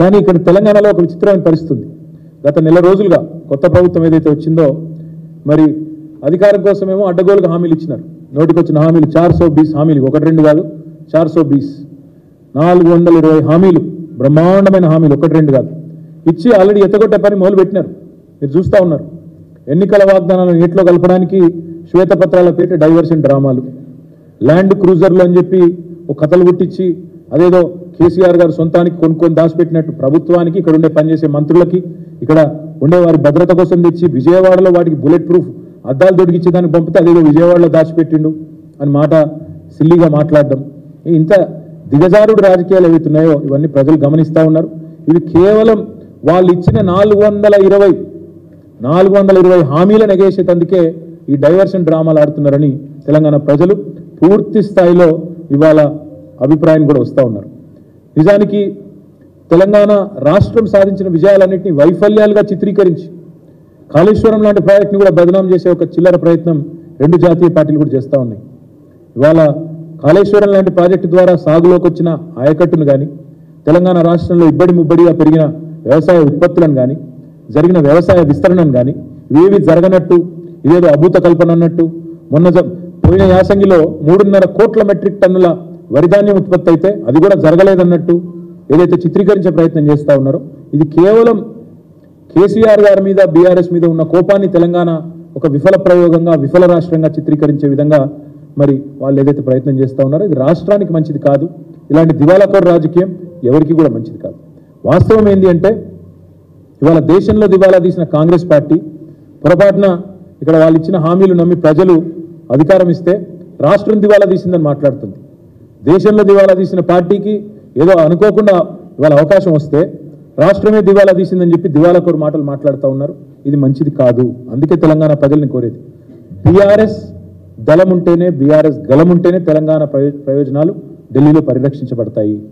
కానీ ఇక్కడ తెలంగాణలో ఒక విచిత్రమైన పరిస్థితి గత నెల రోజులుగా కొత్త ప్రభుత్వం ఏదైతే వచ్చిందో మరి అధికారం కోసమేమో అడ్డగోలుగా హామీలు ఇచ్చినారు. నోటికి వచ్చిన హామీలు చార్ సో బీస్ హామీలు ఒకటి రెండు కాదు చార్ సో బీస్. నాలుగు వందల ఇరవై హామీలు బ్రహ్మాండమైన హామీలు ఒకటి రెండు కాదు. ఇచ్చి ఆల్రెడీ ఎత్తగొట్టే పని మొదలుపెట్టినారు మీరు చూస్తూ ఉన్నారు. ఎన్నికల వాగ్దానాలను నీటిలో కలపడానికి శ్వేతపత్రాల పేట డైవర్షన్ డ్రామాలు. ల్యాండ్ క్రూజర్లు అని చెప్పి ఒక కథలు పుట్టించి అదేదో కేసీఆర్ గారు సొంతానికి కొనుక్కొని దాచిపెట్టినట్టు ప్రభుత్వానికి ఇక్కడ ఉండే పనిచేసే మంత్రులకి ఇక్కడ ఉండే వారి భద్రత కోసం తెచ్చి విజయవాడలో వాటికి బుల్లెట్ ప్రూఫ్ అద్దాలు దొడికిచ్చి దానికి పంపితే అదేదో విజయవాడలో దాచిపెట్టిండు అని మాట సిల్లీగా మాట్లాడడం. ఇంత దిగజారుడు రాజకీయాలు ఏవైతున్నాయో ఇవన్నీ ప్రజలు గమనిస్తూ ఉన్నారు. ఇవి కేవలం వాళ్ళు ఇచ్చిన నాలుగు వందల ఇరవై నాలుగు వందల ఇరవై హామీలను ఎగేసేటందుకే ఈ డైవర్షన్ డ్రామాలు ఆడుతున్నారని తెలంగాణ ప్రజలు పూర్తి స్థాయిలో ఇవాళ అభిప్రాయం కూడా వస్తూ ఉన్నారు. నిజానికి తెలంగాణ రాష్ట్రం సాధించిన విజయాలన్నింటినీ వైఫల్యాలుగా చిత్రీకరించి కాళేశ్వరం లాంటి ప్రాజెక్ట్ని కూడా బదనాం చేసే ఒక చిల్లర ప్రయత్నం రెండు జాతీయ పార్టీలు కూడా చేస్తూ ఉన్నాయి. ఇవాళ కాళేశ్వరం లాంటి ప్రాజెక్టు ద్వారా సాగులోకి వచ్చిన ఆయకట్టును కానీ తెలంగాణ రాష్ట్రంలో ఇబ్బడి ముబ్బడిగా పెరిగిన వ్యవసాయ ఉత్పత్తులను కానీ జరిగిన వ్యవసాయ విస్తరణను కానీ ఇవేవి జరగనట్టు ఇదేదో అభూత కల్పన అన్నట్టు మొన్న పోయిన యాసంగిలో మూడున్నర కోట్ల మెట్రిక్ టన్నుల వరిధాన్యం ఉత్పత్తి అయితే అది కూడా జరగలేదన్నట్టు ఏదైతే చిత్రీకరించే ప్రయత్నం చేస్తూ ఉన్నారో ఇది కేవలం కేసీఆర్ గారి మీద బీఆర్ఎస్ మీద ఉన్న కోపాన్ని తెలంగాణ ఒక విఫల ప్రయోగంగా విఫల రాష్ట్రంగా చిత్రీకరించే విధంగా మరి వాళ్ళు ఏదైతే ప్రయత్నం చేస్తూ ఉన్నారో ఇది రాష్ట్రానికి మంచిది కాదు. ఇలాంటి దివాలాకోర రాజకీయం ఎవరికి కూడా మంచిది కాదు. వాస్తవం ఏంటి అంటే ఇవాళ దేశంలో దివాలా తీసిన కాంగ్రెస్ పార్టీ పొరపాటున ఇక్కడ వాళ్ళు ఇచ్చిన హామీలు నమ్మి ప్రజలు అధికారం ఇస్తే రాష్ట్రం దివాలా తీసిందని మాట్లాడుతుంది. దేశంలో దివాలా తీసిన పార్టీకి ఏదో అనుకోకుండా ఇవాళ అవకాశం వస్తే రాష్ట్రమే దివాలా తీసిందని చెప్పి దివాలా కోరు మాటలు మాట్లాడుతూ ఉన్నారు. ఇది మంచిది కాదు. అందుకే తెలంగాణ ప్రజల్ని కోరేది. బీఆర్ఎస్ దళం ఉంటేనే బీఆర్ఎస్ గలం ఉంటేనే తెలంగాణ ప్రయో- ప్రయోజనాలు ఢిల్లీలో పరిరక్షించబడతాయి.